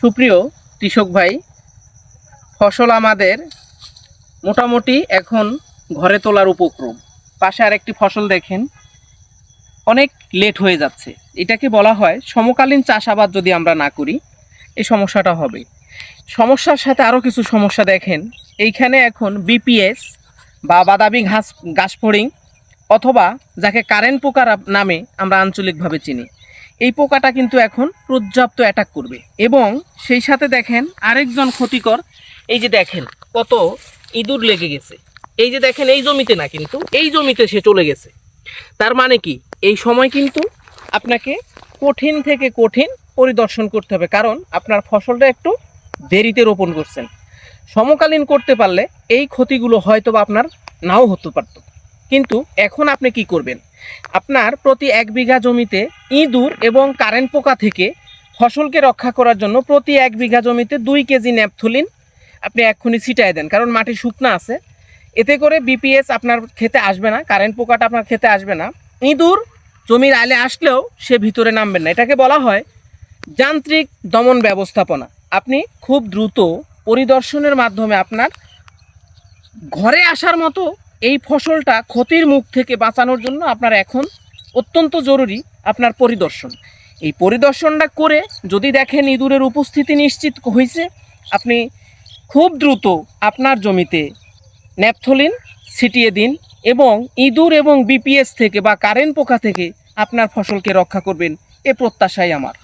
সুপ্রিয় কৃষক ভাই, ফসল আমাদের মোটামুটি এখন ঘরে তোলার উপক্রম। পাশে আরেকটি ফসল দেখেন, অনেক লেট হয়ে যাচ্ছে। এটাকে বলা হয় সমকালীন চাষাবাদ যদি আমরা না করি, এই সমস্যাটা হবে। সমস্যার সাথে আরও কিছু সমস্যা দেখেন, এইখানে এখন বিপিএস বা বাদাবি ঘাস গাছফড়িং অথবা যাকে কারেন্ট পোকার নামে আমরা আঞ্চলিকভাবে চিনি। এই পোকাটা কিন্তু এখন পর্যাপ্ত অ্যাটাক করবে। এবং সেই সাথে দেখেন আরেকজন ক্ষতিকর, এই যে দেখেন কত ইঁদুর লেগে গেছে। এই যে দেখেন এই জমিতে না কিন্তু, এই জমিতে সে চলে গেছে। তার মানে কি? এই সময় কিন্তু আপনাকে কঠিন থেকে কঠিন পরিদর্শন করতে হবে, কারণ আপনার ফসলটা একটু দেরিতে রোপণ করছেন। সমকালীন করতে পারলে এই ক্ষতিগুলো হয়তো আপনার নাও হতে পারত। কিন্তু এখন আপনি কি করবেন? আপনার প্রতি এক বিঘা জমিতে ইঁদুর এবং কারেন্ট পোকা থেকে ফসলকে রক্ষা করার জন্য প্রতি এক বিঘা জমিতে দুই কেজি ন্যাপথলিন আপনি এক্ষুনি ছিটায় দেন, কারণ মাটি শুকনা আছে। এতে করে বিপিএস আপনার খেতে আসবে না, কারেন্ট পোকাটা আপনার খেতে আসবে না। ইঁদুর জমির আলে আসলেও সে ভিতরে নামবেন না। এটাকে বলা হয় যান্ত্রিক দমন ব্যবস্থাপনা। আপনি খুব দ্রুত পরিদর্শনের মাধ্যমে আপনার ঘরে আসার মতো এই ফসলটা ক্ষতির মুখ থেকে বাঁচানোর জন্য আপনার এখন অত্যন্ত জরুরি আপনার পরিদর্শন। এই পরিদর্শনটা করে যদি দেখেন ইঁদুরের উপস্থিতি নিশ্চিত হয়েছে, আপনি খুব দ্রুত আপনার জমিতে ন্যাপথলিন ছিটিয়ে দিন এবং ইঁদুর এবং বিপিএস থেকে বা কারেন্ট পোকা থেকে আপনার ফসলকে রক্ষা করবেন, এ প্রত্যাশাই আমার।